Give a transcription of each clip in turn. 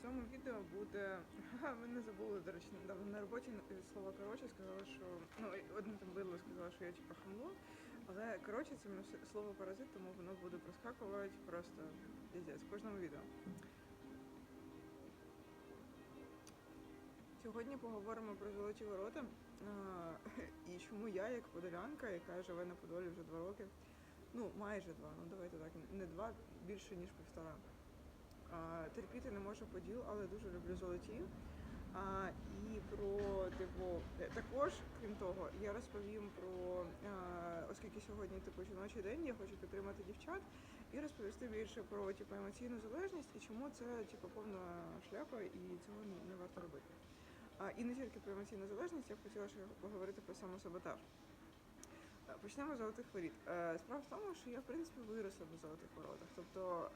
В цьому відео буде. Ха, ми не забули, до речі, недавно на роботі слово коротше сказали, що ну одне там бидло сказала, що я типу хамло. Але коротше це слово паразит, тому воно буде проскакувати просто в кожному відео. Сьогодні поговоримо про золоті ворота і чому я, як подолянка, яка живе на Подолі вже два роки, ну майже два, ну давайте так, не два, більше ніж півтора. Терпіти не можу поділ, але дуже люблю золоті. А, і про типу, е, також, крім того, я розповім про а, оскільки сьогодні типу жіночий день, я хочу підтримати дівчат і розповісти більше про типу емоційну залежність і чому це типу повна шляпа і цього не- варто робити. А, і не тільки про емоційну залежність, я хотіла ще поговорити про самосаботаж. Е, Почнемо з золотих воріт. Е, Справа в тому, що я в принципі виросла на золотих воротах. Тобто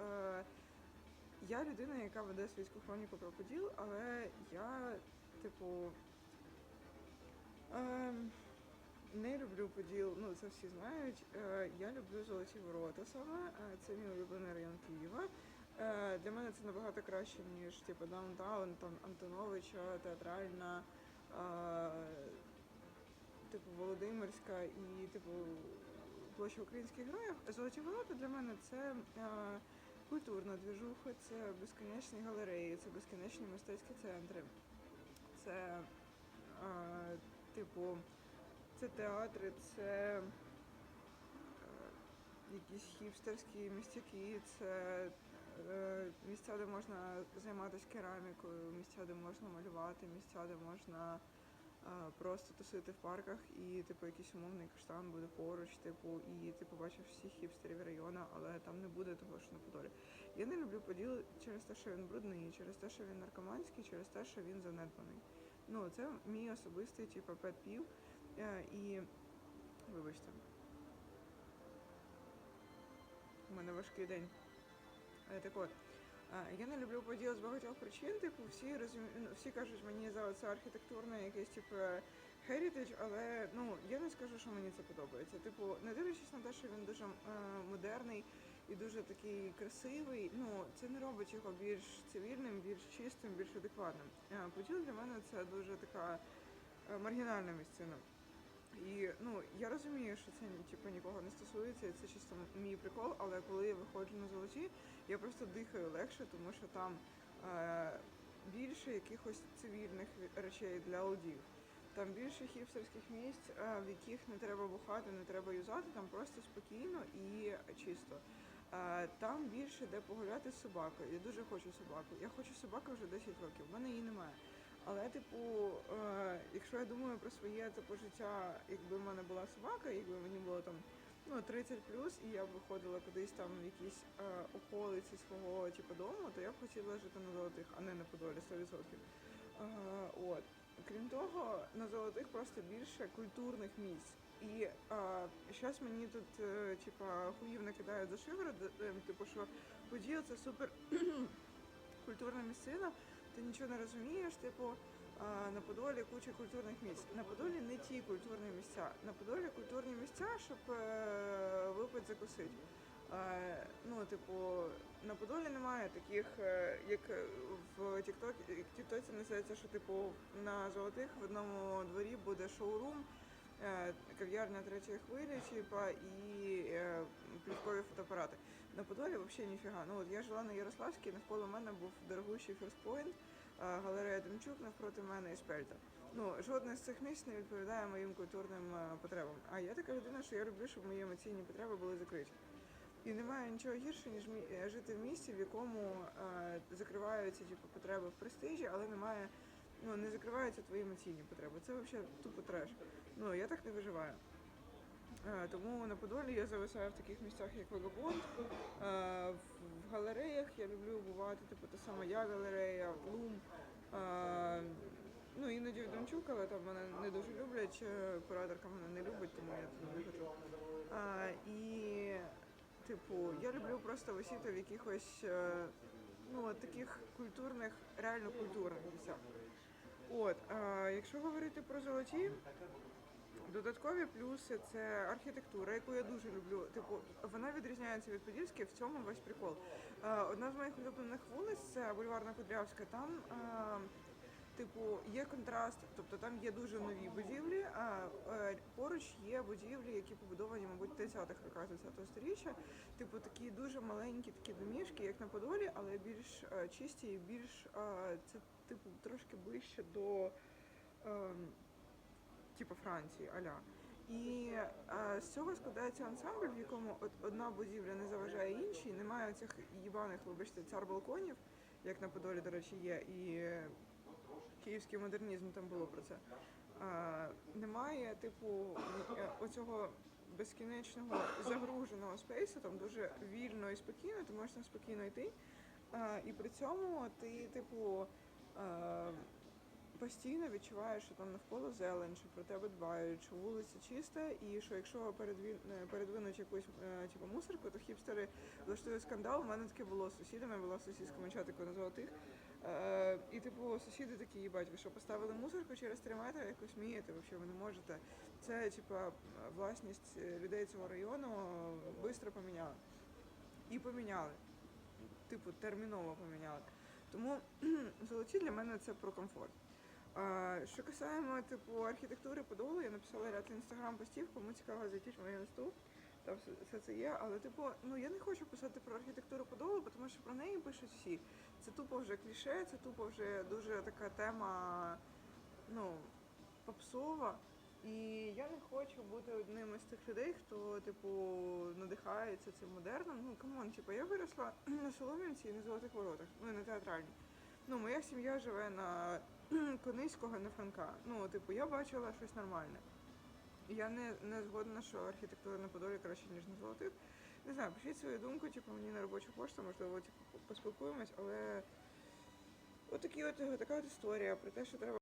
я людина, яка веде світську хроніку про поділ, але я, типу, е, не люблю поділ, ну це всі знають. Е, я люблю золоті ворота саме. Е, це мій улюблений район Києва. Е, для мене це набагато краще, ніж типу даунтаун, там Антоновича, театральна. Е, типу Володимирська і типу площа українських героїв. Золоті ворота для мене це е, культурна двіжуха, це безконечні галереї, це безконечні мистецькі центри. Це е, типу, це театри, це е, якісь хіпстерські містяки, це е, місця, де можна займатися керамікою, місця, де можна малювати, місця, де можна просто тусити в парках, і типу якийсь умовний каштан буде поруч, типу, і ти побачиш всіх хіпстерів району, але там не буде того, що на Подолі. Я не люблю поділ через те, що він брудний, через те, що він наркоманський, через те, що він занедбаний. Ну, це мій особистий, типу, пет пів. І вибачте. У мене важкий день. Так от, я не люблю поділ з багатьох причин. Типу, всі розумі... ну, всі кажуть мені за це архітектурне якесь типу heritage, але ну я не скажу, що мені це подобається. Типу, не дивлячись на те, що він дуже е, модерний і дуже такий красивий. Ну це не робить його більш цивільним, більш чистим, більш адекватним. Е, Поділ для мене це дуже така е, маргінальна місцина. І ну я розумію, що це типу нікого не стосується, і це чисто мій прикол. Але коли я виходжу на золоті, я просто дихаю легше, тому що там е, більше якихось цивільних речей для аудів. Там більше хіпстерських місць, е, в яких не треба бухати, не треба юзати, там просто спокійно і чисто. Е, Там більше де погуляти з собакою. Я дуже хочу собаку. Я хочу собаку вже 10 років. В мене її немає. Але, типу, е, якщо я думаю про своє типу, життя, якби в мене була собака, якби мені було там ну, 30 плюс, і я б виходила кудись там в якісь е, околиці свого типу, дому, то я б хотіла жити на золотих, а не на Подолі 100%. Е, от. Крім того, на золотих просто більше культурних місць. І зараз мені тут, е, типа, хуїв накидають за шиворот, е, типу, що поділ це супер культурна місцина, ти нічого не розумієш, типу. На Подолі куча культурних місць. На Подолі не ті культурні місця. На Подолі культурні місця, щоб е, випити закусити. Ну, типу, на Подолі немає таких, е, як в в Тіктоці називається, що типу на золотих в одному дворі буде шоурум, е, кав'ярня третьої хвилі, типа, і плівкові фотоапарати. На Подолі взагалі ніфіга. Ну от я жила на Ярославській, навколо мене був дорогущий ферспойнт, галерея Демчук навпроти мене і Шпельта. Ну, жодне з цих місць не відповідає моїм культурним е, потребам. А я така людина, що я люблю, щоб мої емоційні потреби були закриті. І немає нічого гірше, ніж е, жити в місті, в якому е, закриваються типу, потреби в престижі, але немає, ну, не закриваються твої емоційні потреби. Це взагалі тупо треш. Ну, я так не виживаю. Тому на Подолі я зависаю в таких місцях, як Вагабонд. В галереях я люблю бувати, типу та сама я галерея, Лум. Е, Ну, іноді в Домчук, але там мене не дуже люблять. е, Кураторка мене не любить, тому я туди не ходжу. А, і, типу, я люблю просто висіти в якихось е, ну, таких культурних, реально культурних місцях. От, а, якщо говорити про золоті, Додаткові плюси це архітектура, яку я дуже люблю. Типу, вона відрізняється від Подільської, в цьому весь прикол. Е, Одна з моїх улюблених вулиць це бульварна Кудрявська, там. е, Типу, є контраст, тобто там є дуже нові будівлі, а е, поруч є будівлі, які побудовані, мабуть, в 30-х роках 20-го сторіччя. Типу, такі дуже маленькі такі домішки, як на Подолі, але більш чисті і більш це типу трошки ближче до е, типу Франції, аля. І е, з цього складається ансамбль, в якому от одна будівля не заважає іншій, немає цих їбаних, вибачте, цар балконів, як на Подолі, до речі, є, і київський модернізм там було про це. Е, немає, типу, е, оцього безкінечного загруженого спейсу, там дуже вільно і спокійно, ти можеш там спокійно йти. Е, і при цьому ти, типу, е, постійно відчуваєш, що там навколо зелень, що про тебе дбають, що вулиця чиста, і що якщо е, передвинуть якусь е, типу, мусорку, то хіпстери влаштують скандал. У мене таке було з сусідами, була в сусідському на золотих. Е, і типу сусіди такі, їбать, ви що поставили мусорку через 3 метри, як ви смієте, взагалі ви не можете. Це типа власність людей цього району швидко поміняли. І поміняли. Типу, терміново поміняли. Тому золоті для мене це про комфорт. Що касаємо типу архітектури Подолу, я написала ряд інстаграм постів, кому цікаво зайдіть в мою інсту. Там все це є. Але типу, ну я не хочу писати про архітектуру Подолу, тому що про неї пишуть всі. Це тупо вже кліше, це тупо вже дуже така тема, ну, попсова. І я не хочу бути одним із тих людей, хто, типу, надихається цим модерном. Ну, камон, типу, я виросла на Солом'янці і на Золотих Воротах, ну, і на театральній. Ну, моя сім'я живе на Кониського, на Франка. Ну, типу, я бачила щось нормальне. Я не, не згодна, що архітектура на Подолі краще, ніж на золотих. Не знаю, пишіть свою думку, типу, мені на робочу пошту, можливо, типу, поспілкуємось, але отакі от, така от історія про те, що треба